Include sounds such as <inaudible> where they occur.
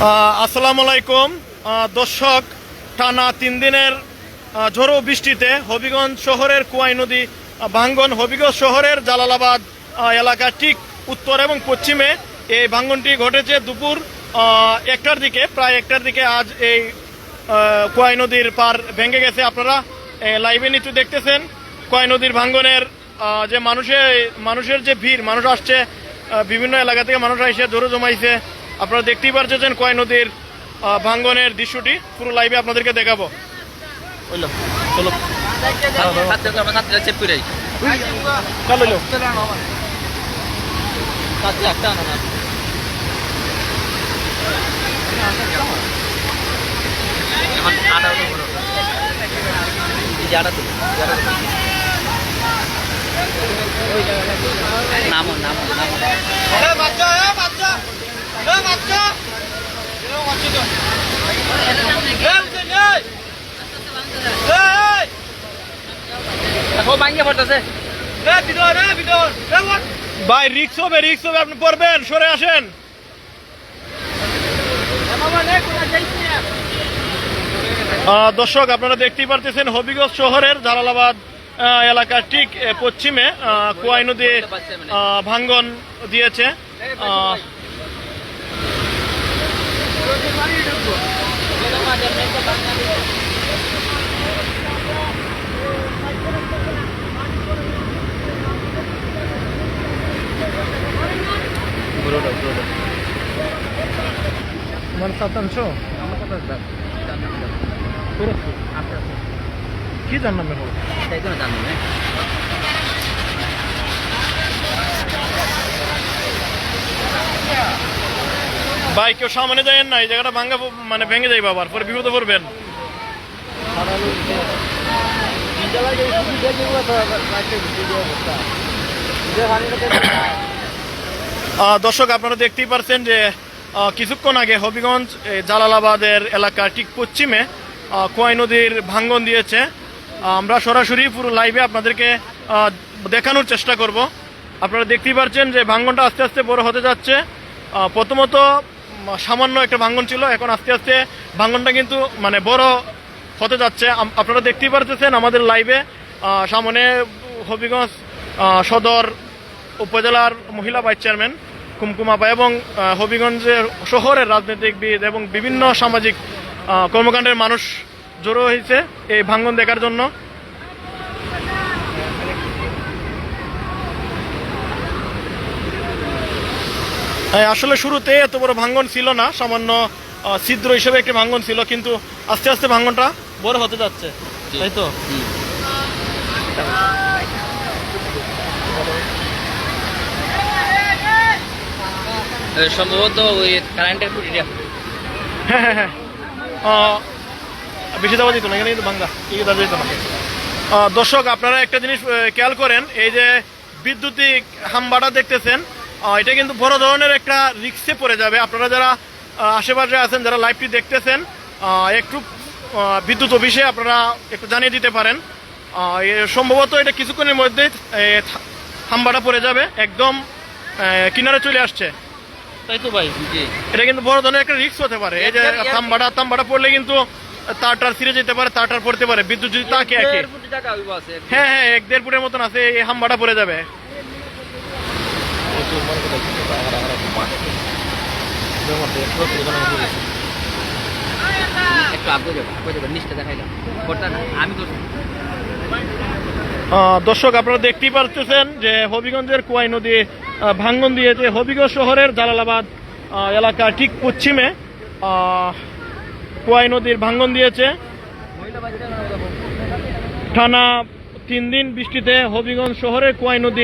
আসসালামু আলাইকুম। দর্শক, টানা তিন দিনের ঝোড়ো বৃষ্টিতে হবিগঞ্জ শহরের কুয়াই নদী ভাঙ্গন হবিগঞ্জ শহরের জালালাবাদ এলাকা ঠিক উত্তর এবং পশ্চিমে এই ভাঙ্গনটি ঘটেছে দুপুর একটার দিকে, প্রায় একটার দিকে আজ এই কুয়াই নদীর পার ভেঙে গেছে আপনারা লাইভে নিচু দেখতেছেন। কুয়াই নদীর ভাঙ্গনের যে মানুষের মানুষের যে ভিড়, মানুষ আসছে বিভিন্ন এলাকা থেকে মানুষ এসে জোরে জমাইছে। আপনারা দেখতেই পারছেন কয় নদীর ভাঙ্গনের দৃশ্যটি। পুরো লাইভে আপনাদেরকে দেখাবো। চলো। চলো ছাত্রকে আমরা ছাত্রীরা চেপ করে চলো লো। ছাত্রী একটা আনো না এখন আটা হলো বড় এই যে আটা তো এই আটা তো। নামো নামো নামো দেখো ভাঙ্গে পড়তেছে ভাই আপনি পড়বেন, সরে আসেন। দর্শক, আপনারা দেখতেই পারতেছেন হবিগঞ্জ শহরের জালালাবাদ এলাকার ঠিক পশ্চিমে কুয়াই নদী ভাঙ্গন দিয়েছে। আহ, মানে শতাংশ কি জানলাম এখন তাই তো জানো ভাই কেউ সামনে যায়েন না এই জায়গাটা ভাঙ্গা মানে ভেঙে যাইবে আবার পরে বিপদে পড়বেন। <coughs> দর্শক আপনারা দেখতেই পারছেন যে কিছুক্ষণ আগে হবিগঞ্জ জালালাবাদের এলাকা ঠিক পশ্চিমে কোয়াই নদীর ভাঙ্গন দিয়েছে। আমরা সরাসরি পুরো লাইভে আপনাদেরকে দেখানোর চেষ্টা করব। আপনারা দেখতেই পারছেন যে ভাঙ্গনটা আস্তে আস্তে বড় হতে যাচ্ছে। প্রথমত সামান্য একটা ভাঙ্গন ছিল। এখন আস্তে আস্তে ভাঙ্গনটা কিন্তু মানে বড় হতে যাচ্ছে। আপনারা দেখতেই পারতেছেন আমাদের লাইভে সামনে হবিগঞ্জ সদর উপজেলার মহিলা ভাইস চেয়ারম্যান কুমকুমাপা এবং হবিগঞ্জের শহরের রাজনৈতিকবিদ এবং বিভিন্ন সামাজিক কর্মকাণ্ডের মানুষ জড়ো হয়েছে এই ভাঙ্গন দেখার জন্য হ্যাঁ, আসলে শুরুতে এত বড় ভাঙ্গন ছিল না সামান্য ছিদ্র হিসেবে একটি ভাঙ্গন ছিল কিন্তু আস্তে আস্তে ভাঙ্গনটা বড় হতে যাচ্ছে তাই তো? সম্ভবত ওই কারেন্টের খুঁটিটা। হ্যাঁ হ্যাঁ হ্যাঁ। বেশি দেওয়া যেত না এখানে কিন্তু ভাঙ্গা এই দেওয়া যেত না। দর্শক আপনারা একটা জিনিস খেয়াল করেন এই যে বিদ্যুতিক হামবাটা দেখতেছেন এটা কিন্তু বড় ধরনের একটা রিক্সে পড়ে যাবে। আপনারা যারা আশেপাশে আছেন যারা লাইভটি দেখতেছেন একটু বিদ্যুৎ অফিসে আপনারা একটু জানিয়ে দিতে পারেন। সম্ভবত এটা কিছুক্ষণের মধ্যেই এ, থা- হামবাটা পড়ে যাবে একদম কিনারে চলে আসছে। তাই তো ভাই এটা কিন্তু বড় ধরনের একটা রিস্ক হতে পারে। এই যে তাম্বাটা তাম্বাটা পড়লে কিন্তু তারটার ছিঁড়ে যেতে পারে তারটার পড়তে পারে। বিদ্যুৎ যদি তাকে হ্যাঁ হ্যাঁ এক দেড় ফুটের মতন আছে এই হাম্বাটা পড়ে যাবে। দর্শক, আপনারা দেখতেই পারতেছেন যে হবিগঞ্জের কুয়াই নদী ভাঙ্গন দিয়েছে হবিগঞ্জ শহরের জালালাবাদ এলাকা ঠিক পশ্চিমে। কুয়াই নদীর ভাঙ্গন দিয়েছে। টানা তিন দিন বৃষ্টিতে হবিগঞ্জ শহরের কুয়াই নদী